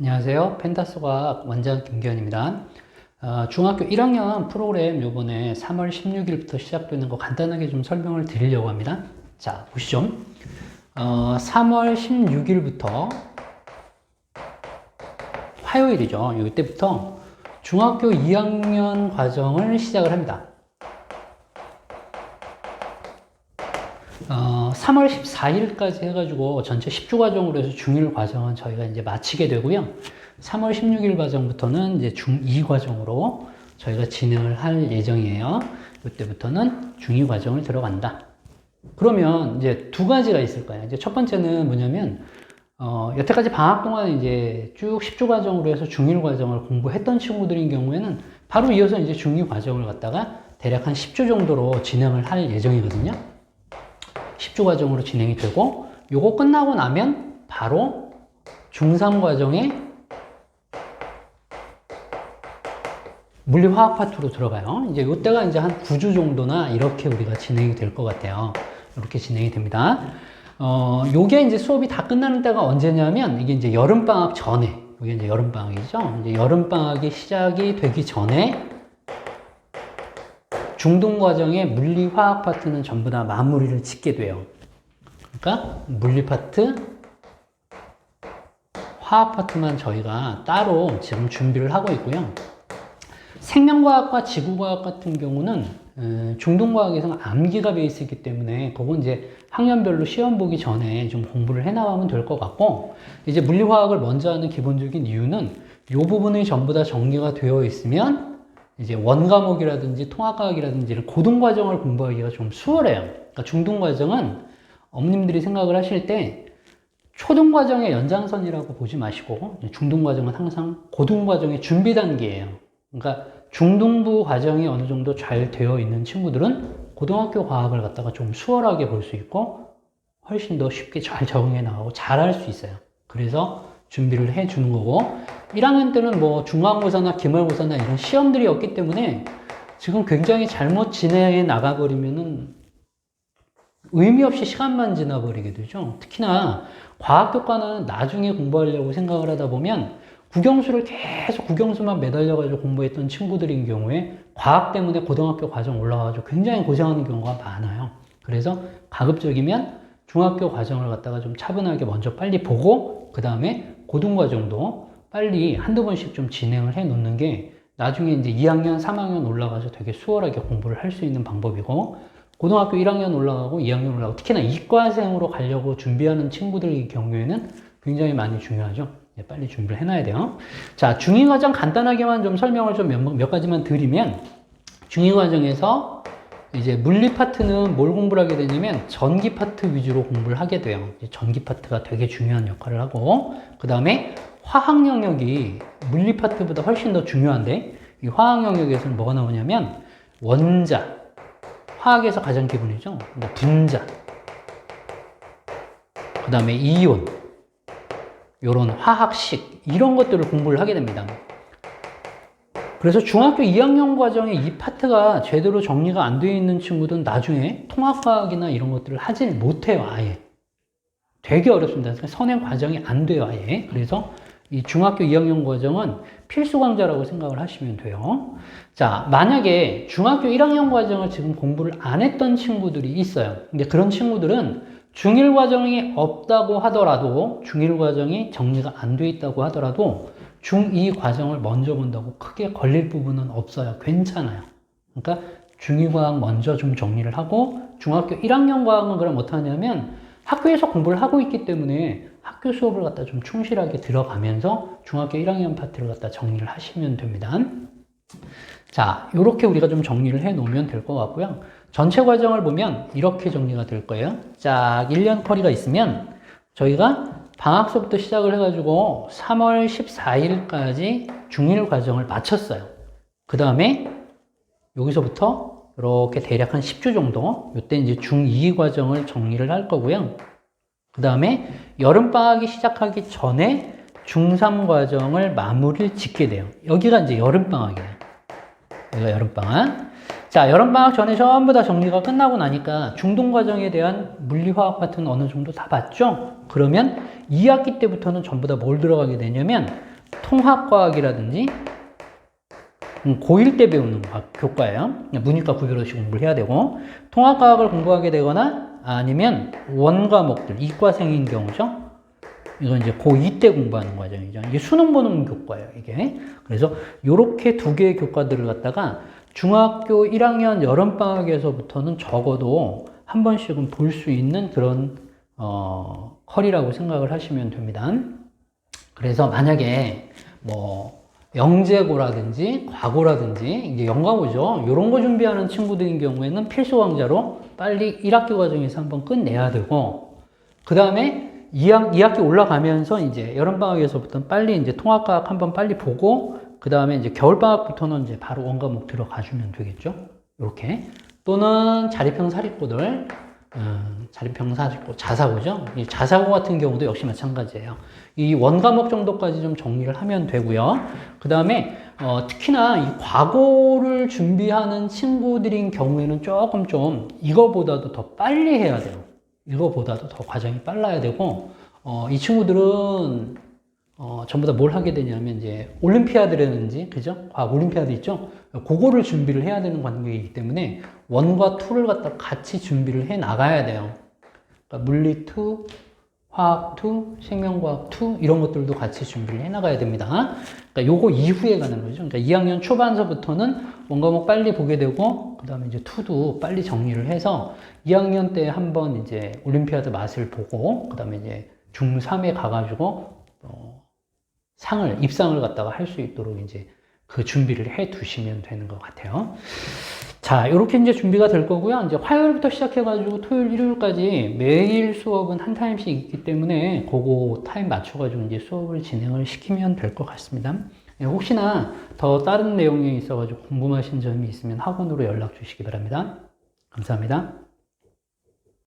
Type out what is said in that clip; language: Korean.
안녕하세요. 펜타스과학 원장 김기현입니다. 어, 중학교 1학년 프로그램 요번에 3월 16일부터 시작되는 거 간단하게 좀 설명을 드리려고 합니다. 자, 보시죠. 어, 3월 16일부터 화요일이죠. 이때부터 중학교 2학년 과정을 시작을 합니다. 어, 3월 14일까지 해가지고 전체 10주 과정으로 해서 중1 과정은 저희가 이제 마치게 되고요. 3월 16일 과정부터는 이제 중2 과정으로 저희가 진행을 할 예정이에요. 이때부터는 중2 과정을 들어간다. 그러면 이제 두 가지가 있을 거예요. 이제 첫 번째는 뭐냐면, 어, 여태까지 방학 동안 이제 쭉 10주 과정으로 해서 중1 과정을 공부했던 친구들인 경우에는 바로 이어서 이제 중2 과정을 갖다가 대략 한 10주 정도로 진행을 할 예정이거든요. 10주 과정으로 진행이 되고 요거 끝나고 나면 바로 중3 과정에 물리화학 파트로 들어가요. 이제 요때가 이제 한 9주 정도나 이렇게 우리가 진행이 될 것 같아요. 이렇게 진행이 됩니다. 어, 요게 이제 수업이 다 끝나는 때가 언제냐면 이게 이제 여름방학 전에 이게 이제 여름방학이죠. 이제 여름방학이 시작이 되기 전에 중등 과정의 물리 화학 파트는 전부 다 마무리를 짓게 돼요. 그러니까 물리 파트, 화학 파트만 저희가 따로 지금 준비를 하고 있고요. 생명과학과 지구과학 같은 경우는 어, 중등과학에서는 암기가 베이스이기 때문에 그건 이제 학년별로 시험 보기 전에 좀 공부를 해나가면 될 것 같고 이제 물리화학을 먼저 하는 기본적인 이유는 이 부분이 전부 다 정리가 되어 있으면 이제 원과목이라든지 통합과학이라든지 이런 고등과정을 공부하기가 좀 수월해요. 그러니까 중등과정은 어머님들이 생각을 하실 때 초등과정의 연장선이라고 보지 마시고 중등과정은 항상 고등과정의 준비 단계예요. 그러니까 중등부 과정이 어느 정도 잘 되어 있는 친구들은 고등학교 과학을 갖다가 좀 수월하게 볼 수 있고 훨씬 더 쉽게 잘 적응해 나가고 잘 할 수 있어요. 그래서 준비를 해 주는 거고 1학년 때는 뭐 중간고사나 기말고사나 이런 시험들이 없기 때문에 지금 굉장히 잘못 진행해 나가버리면은 의미 없이 시간만 지나버리게 되죠. 특히나 과학교과는 나중에 공부하려고 생각을 하다 보면 국영수를 계속 국영수만 매달려가지고 공부했던 친구들인 경우에 과학 때문에 고등학교 과정 올라가지고 굉장히 고생하는 경우가 많아요. 그래서 가급적이면 중학교 과정을 갖다가 좀 차분하게 먼저 빨리 보고 그 다음에 고등과정도 빨리 한두 번씩 좀 진행을 해 놓는 게 나중에 이제 2학년, 3학년 올라가서 되게 수월하게 공부를 할 수 있는 방법이고 고등학교 1학년 올라가고 2학년 올라가고 특히나 이과생으로 가려고 준비하는 친구들의 경우에는 굉장히 많이 중요하죠. 네, 빨리 준비를 해놔야 돼요. 자, 중위 과정 간단하게만 좀 설명을 좀 몇, 몇 가지만 드리면 중위 과정에서 이제 물리 파트는 뭘 공부를 하게 되냐면 전기 파트 위주로 공부를 하게 돼요. 전기 파트가 되게 중요한 역할을 하고 그 다음에 화학 영역이 물리 파트보다 훨씬 더 중요한데 이 화학 영역에서는 뭐가 나오냐면 원자 화학에서 가장 기본이죠. 분자 그 다음에 이온 요런 화학식 이런 것들을 공부를 하게 됩니다. 그래서 중학교 2학년 과정에 이 파트가 제대로 정리가 안 되어 있는 친구들은 나중에 통합과학이나 이런 것들을 하질 못해요, 아예. 되게 어렵습니다. 선행 과정이 안 돼요, 아예. 그래서 이 중학교 2학년 과정은 필수 강좌라고 생각을 하시면 돼요. 자, 만약에 중학교 1학년 과정을 지금 공부를 안 했던 친구들이 있어요. 근데 그런 친구들은 중1 과정이 없다고 하더라도, 중1 과정이 정리가 안 돼 있다고 하더라도, 중2 과정을 먼저 본다고 크게 걸릴 부분은 없어요. 괜찮아요. 그러니까 중2 과학 먼저 좀 정리를 하고, 중학교 1학년 과학은 그럼 어떡하냐면, 학교에서 공부를 하고 있기 때문에 학교 수업을 갖다 좀 충실하게 들어가면서 중학교 1학년 파트를 갖다 정리를 하시면 됩니다. 자, 이렇게 우리가 좀 정리를 해 놓으면 될 것 같고요. 전체 과정을 보면 이렇게 정리가 될 거예요. 쫙 1년 커리가 있으면 저희가 방학서부터 시작을 해가지고 3월 14일까지 중1 과정을 마쳤어요. 그 다음에 여기서부터 이렇게 대략 한 10주 정도, 이때 이제 중2 과정을 정리를 할 거고요. 그 다음에 여름방학이 시작하기 전에 중3 과정을 마무리를 짓게 돼요. 여기가 이제 여름방학이에요. 여기가 여름방학. 자, 여름방학 전에 전부 다 정리가 끝나고 나니까 중등과정에 대한 물리화학 같은 어느 정도 다 봤죠? 그러면 2학기 때부터는 전부 다 뭘 들어가게 되냐면 통합과학이라든지 음, 고1 때 배우는 과학, 교과예요. 문이과 구별없이 공부를 해야 되고 통합과학을 공부하게 되거나 아니면 원과목들, 이과생인 경우죠. 이건 이제 고2 때 공부하는 과정이죠. 이게 수능 보는 교과예요, 이게. 그래서 이렇게 두 개의 교과들을 갖다가 중학교 1학년 여름방학에서부터는 적어도 한 번씩은 볼 수 있는 그런, 어, 컬이라고 생각을 하시면 됩니다. 그래서 만약에 뭐, 영재고라든지 과고라든지 이제 영과고죠. 이런 거 준비하는 친구들인 경우에는 필수 강좌로 빨리 1학기 과정에서 한번 끝내야 되고, 그 다음에 2학, 2학기 올라가면서 이제 여름방학에서부터 빨리 이제 통합과학 한번 빨리 보고, 그 다음에 이제 겨울방학부터는 이제 바로 원과목 들어가주면 되겠죠. 이렇게. 또는 자립형 사립고들, 음, 자립형 사립고, 자사고죠. 이 자사고 같은 경우도 역시 마찬가지예요. 이 원과목 정도까지 좀 정리를 하면 되고요. 그 다음에 어, 특히나 이 과거를 준비하는 친구들인 경우에는 조금 좀 이거보다도 더 빨리 해야 돼요. 이거보다도 더 과정이 빨라야 되고 어, 이 친구들은 어, 전부 다 뭘 하게 되냐면 이제 올림피아드라든지 그죠? 과학 올림피아드 있죠? 그거를 준비를 해야 되는 관계이기 때문에 원과 투를 갖다 같이 준비를 해 나가야 돼요. 그러니까 물리 투, 화학 투, 생명과학 투 이런 것들도 같이 준비를 해 나가야 됩니다. 그러니까 요거 이후에 가는 거죠. 그러니까 2학년 초반서부터는 원과목 빨리 보게 되고 그다음에 이제 투도 빨리 정리를 해서 2학년 때 한번 이제 올림피아드 맛을 보고 그다음에 이제 중3에 가가지고 어, 상을 입상을 갖다가 할 수 있도록 이제 그 준비를 해 두시면 되는 것 같아요. 자, 이렇게 이제 준비가 될 거고요. 이제 화요일부터 시작해가지고 토요일, 일요일까지 매일 수업은 한 타임씩 있기 때문에 그거 타임 맞춰가지고 이제 수업을 진행을 시키면 될 것 같습니다. 예, 혹시나 더 다른 내용에 있어가지고 궁금하신 점이 있으면 학원으로 연락 주시기 바랍니다. 감사합니다.